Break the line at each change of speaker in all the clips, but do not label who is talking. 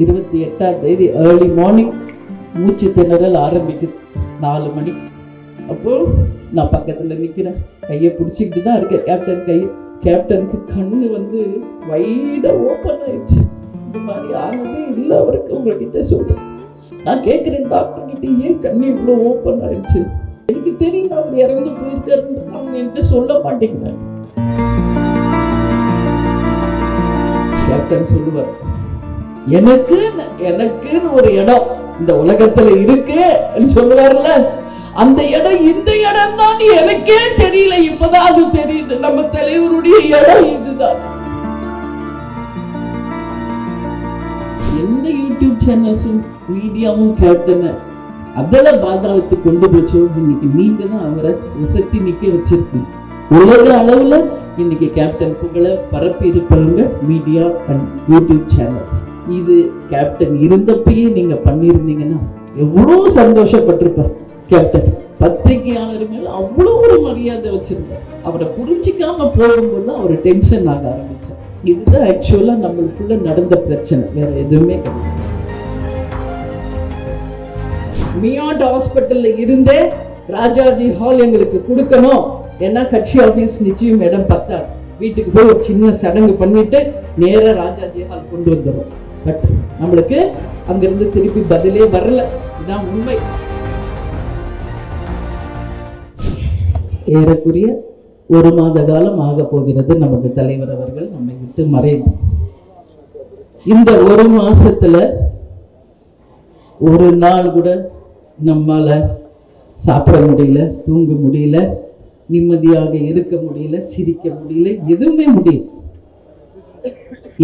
இருபத்தி எட்டாம் தேதி ஏர்லி மார்னிங் மூச்சு திணறல் ஆரம்பிக்குது. நாலு மணி. அப்போ நான் பக்கத்தில் நிற்கிறேன் கையை பிடிச்சிக்கிட்டு தான் இருக்கேன். கேப்டன் கை கேப்டனுக்கு கண்ணு வந்து வைடாக ஓப்பன் ஆயிடுச்சு. இந்த மாதிரி ஆனதே இல்லை அவருக்கு. உங்ககிட்ட சொல்றேன். நான் கேட்குறேன் டாக்டர் கிட்ட ஏன் கண்ணு இவ்வளோ ஓப்பன் ஆயிடுச்சு? எனக்கு தெரியும் அவர் இறந்து போயிருக்காருன்னு அவங்க என்கிட்ட சொல்ல மாட்டேங்கிறாங்க கேப்டன் சொல்லுவார் எனக்கு எனக்குன்னு ஒரு இடம் இந்த உலகத்துல இருக்கு சொல்லுவார்ல. அந்த இடம் இந்த இடம் தான் எனக்கே தெரியல. இப்பதான் அது தெரியுது. நம்ம தலைவருடைய இடம் இதுதான். எந்த யூடியூப் சேனல்ஸும் மீடியாவும் கேப்டனை அதில் பாதாளத்து கொண்டு போச்சோ இன்னைக்கு நீங்க தான் அவரை விசத்தி நிக்க வச்சிருக்கு உலக அளவுல இன்னைக்கு கேப்டன் புகழை பரப்பி இருப்பவங்க மீடியா அண்ட் யூடியூப் சேனல்ஸ் இது கேப்டன் இருந்தப்பயே நீங்க பண்ணியிருந்தீங்கன்னா எவ்வளோ சந்தோஷப்பட்டிருப்பார். கேப்டன் பத்திரிகையாளர் மேல அவ்வளோ ஒரு மரியாதை வச்சிருந்தார். அவரை புரிஞ்சிக்காம போகும்போது தான் அவர் டென்ஷன் ஆக ஆரம்பிச்சார். இதுதான் ஆக்சுவலா நம்மளுக்குள்ள நடந்த பிரச்சனை. வேற எதுவுமே கிடையாது. மியாட் ஹாஸ்பிட்டல்ல இருந்தே ராஜாஜி ஹால் எங்களுக்கு கொடுக்கணும். ஏன்னா கட்சி ஆபீஸ் நிச்சயம் இடம் பத்தாது. வீட்டுக்கு போய் ஒரு சின்ன சடங்கு பண்ணிட்டு நேரா ராஜாஜி ஹால் கொண்டு வந்துடும் பட் நம்மளுக்கு அங்கிருந்து திருப்பி பதிலே வரல. இதுதான் உண்மை. ஏறக்குரிய ஒரு மாத காலம் ஆக போகிறது நமது தலைவர் அவர்கள் நம்மை விட்டு மறைந்து. இந்த ஒரு மாசத்துல ஒரு நாள் கூட நம்மால சாப்பிட முடியல தூங்க முடியல நிம்மதியாக இருக்க முடியல சிரிக்க முடியல எதுவுமே முடியல.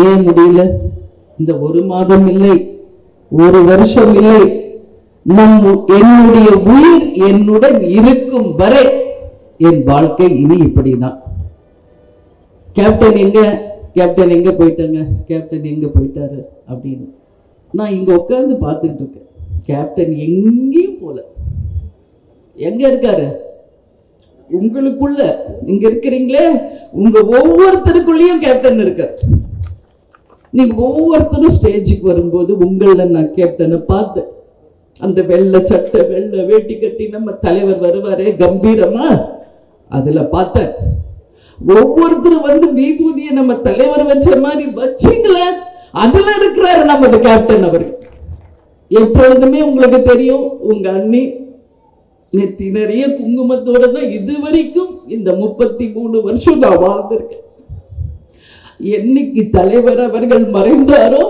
ஏன் முடியல? இந்த ஒரு மாதம் இல்லை ஒரு வருஷம் இல்லை. நம் என்னுடைய உயிர் என்னுடன் இருக்கும் வரை என் வாழ்க்கை இனி இப்படிதான். கேப்டன் எங்க? கேப்டன் எங்க போயிட்டாங்க? கேப்டன் எங்க போயிட்டாரு? அப்படின்னு. நான் இங்க உட்கார்ந்து பார்த்துட்டு இருக்கேன். கேப்டன் எங்கேயும் போல. எங்க இருக்காரு? உங்களுக்குள்ள. நீங்க இருக்கிறீங்களே? உங்க ஒவ்வொருத்தருக்குள்ளேயும் கேப்டன் இருக்கார். நீங்க ஒவ்வொருத்தரும் ஸ்டேஜுக்கு வரும்போது உங்களில் நான் கேப்டனை பார்த்தேன் அந்த வெள்ளை சட்டை வெள்ளை வேட்டி கட்டி நம்ம தலைவர் வருவாரே கம்பீரமா? அதுல பார்த்தேன். ஒவ்வொருத்தரும் வந்து விபூதியை நம்ம தலைவர் வச்ச மாதிரி வச்சிங்களே அதுல இருக்கிறாரு நமது கேப்டன் அவர். எப்பொழுதுமே உங்களுக்கு தெரியும் உங்க அண்ணி நெத்தி நிறைய குங்குமத்தோட தான் இது வரைக்கும் இந்த முப்பத்தி மூணு வருஷம் நான் வாழ்ந்திருக்கேன். என்னைக்கு தலைவர் அவர்கள் மறைந்தாரோ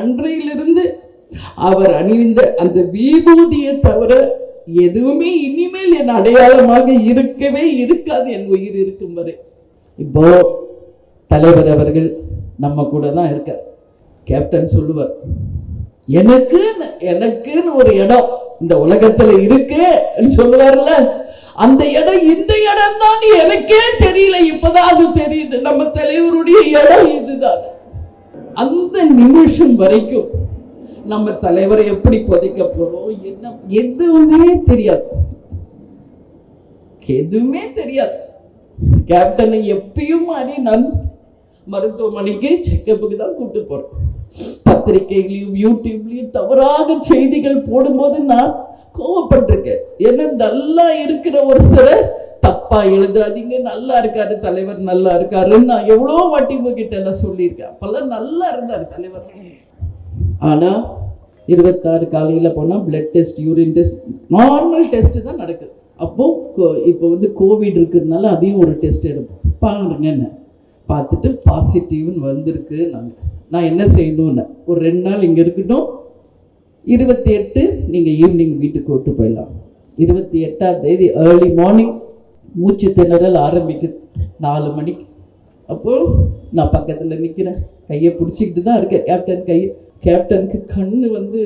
அன்றையிலிருந்து அவர் அணிந்த அந்த விபூதியை தவிர எதுவுமே இனிமேல் என் அடையாளமாக இருக்கவே இருக்காது என் உயிர் இருக்கும் வரை. இப்போ தலைவர் அவர்கள் நம்ம கூட தான் இருக்கார். கேப்டன் சொல்லுவார் எனக்குன்னு எனக்குன்னு ஒரு இடம் இந்த உலகத்துல இருக்கு சொல்லுவார்ல. அந்த இடம் இந்த இடம் தான் எனக்கே தெரியல. இப்பதான் அது தெரியுது. நம்ம தலைவருடைய இடம் இதுதான். அந்த நிமிஷம் வரைக்கும் நம்ம தலைவரை எப்படி புதைக்க போறோம் என்ன எதுவுமே தெரியாது. எதுவுமே தெரியாது. கேப்டனை எப்பயும் மாறி நான் மருத்துவமனைக்கு செக்கப்புக்கு தான் கூப்பிட்டு போறேன். பத்திரிகைகளையும் யூடியூப்லயும் தவறாக செய்திகள் போடும்போது நான் கோவப்பட்டிருக்கேன் ஏன்னா நல்லா இருக்கிற ஒரு சிலர் தப்பா எழுதாதீங்க நல்லா இருக்காரு தலைவர் நல்லா இருக்காருன்னு நான் எவ்வளோ வாட்டி உங்ககிட்ட எல்லாம் சொல்லியிருக்கேன். அப்பெல்லாம் நல்லா இருந்தார் தலைவர். ஆனா இருபத்தாறு காலையில போனா blood test urine test normal test தான் நடக்குது. அப்போ கோ- இப்போ வந்து கோவிட் இருக்கிறதுனால அதையும் ஒரு டெஸ்ட் எடுப்போம். பாருங்க என்ன. பார்த்துட்டு பாசிட்டிவ்னு வந்திருக்கு நாங்கள் நான் என்ன செய்யணும்னு? ஒரு ரெண்டு நாள் இங்க இருக்கட்டும் இருபத்தி எட்டு நீங்கள் ஈவினிங் வீட்டுக்கு விட்டு போயிடலாம். இருபத்தி எட்டாம் தேதி ஏர்லி மார்னிங் மூச்சு திணறல் ஆரம்பிக்குது. நாலு மணிக்கு. அப்போது நான் பக்கத்தில் நிற்கிறேன் கையை பிடிச்சிக்கிட்டு தான் இருக்கேன். கேப்டன் கை கேப்டனுக்கு கண்ணு வந்து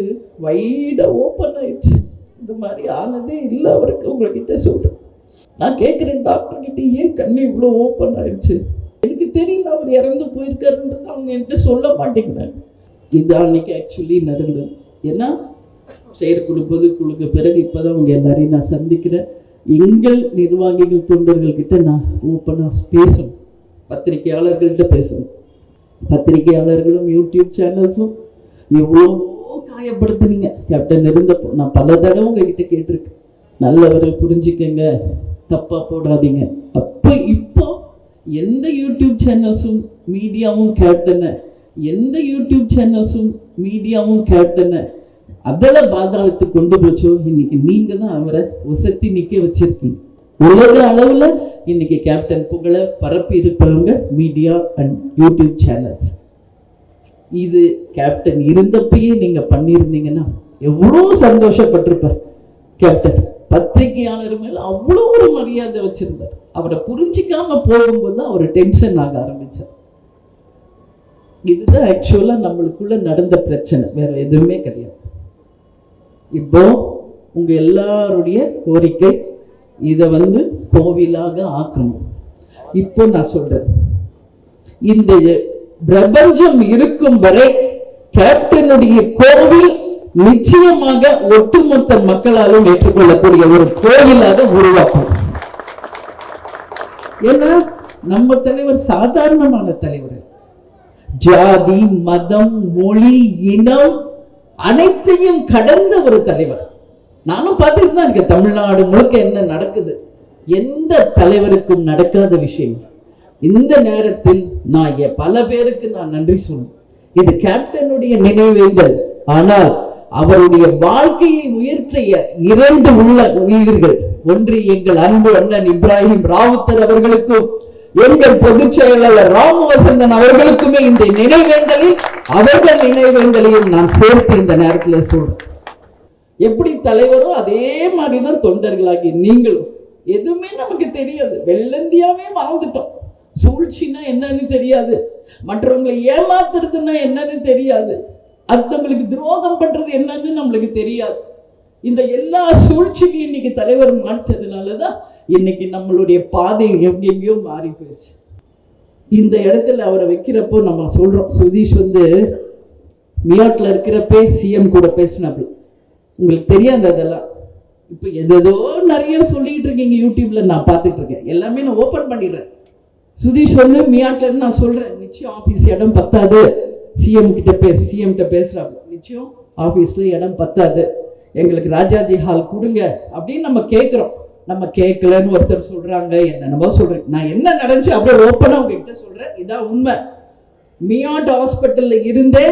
வைடாக ஓப்பன் ஆயிடுச்சு. இந்த மாதிரி ஆனதே இல்லை அவருக்கு. உங்ககிட்ட சொல்கிறேன் நான் கேட்குறேன் டாக்டர் கிட்டே ஏன் கண்ணு இவ்வளோ ஓப்பன் ஆயிடுச்சு? எனக்கு தெரியல அவர் இறந்து போயிருக்காருன்றது அவங்க என்கிட்ட சொல்ல மாட்டேங்கிறாங்க. இது அன்னைக்கு ஆக்சுவலி நடந்தது. ஏன்னா செயற்குழு பொதுக்குழுக்கு பிறகு இப்போதான் அவங்க எல்லாரையும் நான் சந்திக்கிறேன். எங்கள் நிர்வாகிகள் தொண்டர்கள்கிட்ட நான் ஓப்பனாக பேசணும். பத்திரிகையாளர்கள்ட்ட பேசணும். பத்திரிகையாளர்களும் யூடியூப் சேனல்ஸும் எவ்வளோ காயப்படுத்துனீங்க. கேப்டன் இருந்தப்போ நான் பல தடவை உங்ககிட்ட கேட்டிருக்கேன். நல்லவர்கள் புரிஞ்சுக்கங்க தப்பாக போடாதீங்க. அப்போ இப்போ எந்த யூடியூப் சேனல்ஸும் மீடியாவும் கேப்டனை எந்த யூடியூப் சேனல்ஸும் மீடியாவும் கேப்டனை அதில் பாதாளத்துக்கு கொண்டு போச்சோ இன்னைக்கு நீங்க தான் அவரை உசத்தி நிக்க வச்சிருக்கீங்க. உலக அளவுல இன்னைக்கு கேப்டன் புகழை பரப்பி இருக்கிறவங்க மீடியா அண்ட் யூடியூப் சேனல்ஸ் இது கேப்டன் இருந்தப்பயே நீங்க பண்ணியிருந்தீங்கன்னா எவ்வளோ சந்தோஷப்பட்டிருப்பார். கேப்டன் பத்திரிகையாளர் மேல அவ்வளோ ஒரு மரியாதை வச்சிருந்தார். அவரை புரிஞ்சிக்காம போகும்போது தான் அவர் டென்ஷன் ஆக ஆரம்பிச்சார். இதுதான் ஆக்சுவலா நம்மளுக்குள்ள நடந்த பிரச்சனை. வேற எதுவுமே கிடையாது. இப்போ உங்க எல்லாருடைய கோரிக்கை இதை வந்து கோவிலாக ஆக்கணும். இப்போ நான் சொல்றேன். இந்த பிரபஞ்சம் இருக்கும் வரை கேப்டனுடைய கோவில் நிச்சயமாக ஒட்டுமொத்த மக்களாலும் ஏற்றுக்கொள்ளக்கூடிய ஒரு கோவிலாக உருவாக்கும் ஏன்னா நம்ம தலைவர் சாதாரணமான தலைவர். ஜாதி மதம் மொழி இனம் அனைத்தையும் கடந்த ஒரு தலைவர். நானும் பார்த்துட்டு தான் இருக்கேன். தமிழ்நாடு முழுக்க என்ன நடக்குது? எந்த தலைவருக்கும் நடக்காத விஷயம். இந்த நேரத்தில் நான் பல பேருக்கு நான் நன்றி சொல்றேன் இது கேப்டனுடைய நினைவேந்தல் ஆனால் அவருடைய வாழ்க்கையை உயர்த்திய இரண்டு உள்ள உயிர்கள் ஒன்று எங்கள் அன்பு அண்ணன் இப்ராஹிம் ராவுத்தர் அவர்களுக்கும் எங்கள் பொதுச் செயலாளர் ராமவசந்தன் அவர்களுக்குமே இந்த நினைவேந்தலில் அவர்கள் நினைவேந்தலையும் நான் சேர்த்து இந்த நேரத்தில் சொல்றேன் எப்படி தலைவரோ அதே மாதிரிதான் தொண்டர்களாகி நீங்களும். எதுவுமே நமக்கு தெரியாது. வெள்ளந்தியாவே வாழ்ந்துட்டோம். சூழ்ச்சின்னா என்னன்னு தெரியாது. மற்றவங்களை ஏமாத்துறதுன்னா என்னன்னு தெரியாது. அடுத்தவங்களுக்கு துரோகம் பண்றது என்னன்னு நம்மளுக்கு தெரியாது. இந்த எல்லா சூழ்ச்சியும் இன்னைக்கு தலைவர் மாற்றதுனாலதான் இன்னைக்கு நம்மளுடைய பாதை எங்கெங்கேயோ மாறி போயிடுச்சு இந்த இடத்துல அவரை வைக்கிறப்போ நம்ம சொல்றோம் சுதீஷ் வந்து நியூயார்க்கில் இருக்கிறப்பே சிஎம் கூட பேசினாப்புல உங்களுக்கு தெரியாது அதெல்லாம். இப்போ எதோ நிறைய சொல்லிட்டு இருக்கீங்க யூடியூப்ல நான் பார்த்துட்டு இருக்கேன். எல்லாமே நான் ஓப்பன் பண்ணிடுறேன். சுதீஷ் வந்து மியாட்ல இருந்து நான் சொல்றேன் நிச்சயம் ஆஃபீஸ் இடம் பத்தாது. சிஎம் கிட்ட பேச சிஎம் கிட்ட நிச்சயம் ஆஃபீஸில் இடம் பத்தாது. எங்களுக்கு ராஜாஜி ஹால் கொடுங்க அப்படின்னு நம்ம கேட்குறோம் நம்ம கேட்கலன்னு ஒருத்தர் சொல்றாங்க என்னென்னமோ சொல்றேன். நான் என்ன நடந்துச்சு அப்படியே ஓப்பனா உங்ககிட்ட சொல்றேன். இதான் உண்மை. மியாட் ஹாஸ்பிட்டல்ல இருந்தே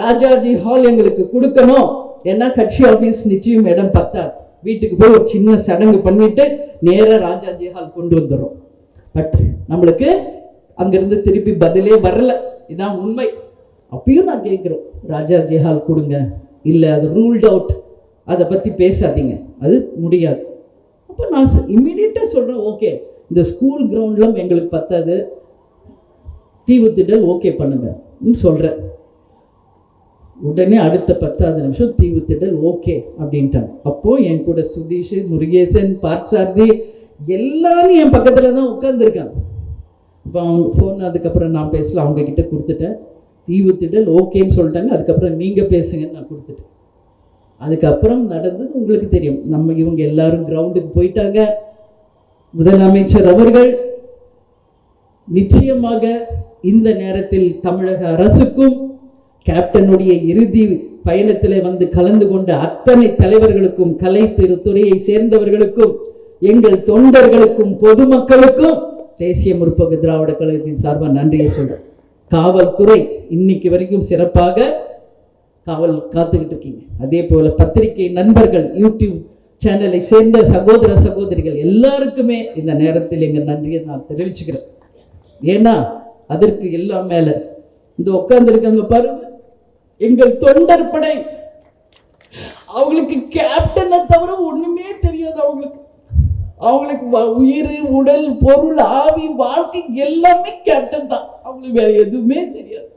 ராஜாஜி ஹால் எங்களுக்கு கொடுக்கணும். ஏன்னா கட்சி ஆபீஸ் நிச்சயம் இடம் பத்தாது. வீட்டுக்கு போய் ஒரு சின்ன சடங்கு பண்ணிட்டு நேரா ராஜாஜி ஹால் கொண்டு வந்துடும் பட் நம்மளுக்கு அங்கிருந்து திருப்பி பதிலே வரல. இதான் உண்மை. அப்பயும் நான் கேட்குறோம் ராஜாஜி ஹால் கொடுங்க. இல்லை அது ரூல்ட் அவுட் அதை பற்றி பேசாதீங்க. அது முடியாது. அப்போ நான் இம்மிடியட்டாக சொல்கிறேன் ஓகே இந்த ஸ்கூல் கிரவுண்ட்லாம் எங்களுக்கு பத்தாது. தீவுத்திடல் ஓகே பண்ணுங்க சொல்கிறேன் உடனே அடுத்த பத்தாவது நிமிஷம் தீவுத்திடல் ஓகே அப்படின்ட்டாங்க. அப்போது என் கூட சுதீஷ் முருகேசன் பார்த்தசாரதி எல்லாரும் என் பக்கத்தில் தான் உட்காந்துருக்காங்க இப்போ அவங்க ஃபோன் அதுக்கப்புறம் நான் பேசல அவங்கக்கிட்ட கொடுத்துட்டேன். தீவுத்திடல் ஓகேன்னு சொல்லிட்டாங்க அதுக்கப்புறம் நீங்கள் பேசுங்கன்னு நான் கொடுத்துட்டேன். அதுக்கப்புறம் நடந்தது உங்களுக்கு தெரியும். நம்ம இவங்க எல்லாரும் கிரவுண்டுக்கு போயிட்டாங்க. முதலமைச்சர் அவர்கள் நிச்சயமாக இந்த நேரத்தில் தமிழக அரசுக்கும் கேப்டனுடைய இறுதி பயணத்திலே வந்து கலந்து கொண்ட அத்தனை தலைவர்களுக்கும் கலை திரு துறையை சேர்ந்தவர்களுக்கும் எங்கள் தொண்டர்களுக்கும் பொதுமக்களுக்கும் தேசிய முற்போக்கு திராவிட கழகத்தின் சார்பாக நன்றியை சொல்றேன். காவல்துறை இன்னைக்கு வரைக்கும் சிறப்பாக காவல் காத்துக்கிட்டு இருக்கீங்க அதே போல பத்திரிகை நண்பர்கள் யூடியூப் சேனலை சேர்ந்த சகோதர சகோதரிகள் எல்லாருக்குமே இந்த நேரத்தில் எங்கள் நன்றியை நான் தெரிவிச்சுக்கிறேன். ஏன்னா அதற்கு எல்லாம் மேல இந்த உட்காந்துருக்காங்க பாருங்க. எங்கள் தொண்டர் படை. அவங்களுக்கு கேப்டனை தவிர ஒண்ணுமே தெரியாது அவங்களுக்கு. அவங்களுக்கு உயிர் உடல் பொருள் ஆவி வாழ்க்கை எல்லாமே கேப்டன் தான். அவங்களுக்கு வேற எதுவுமே தெரியாது.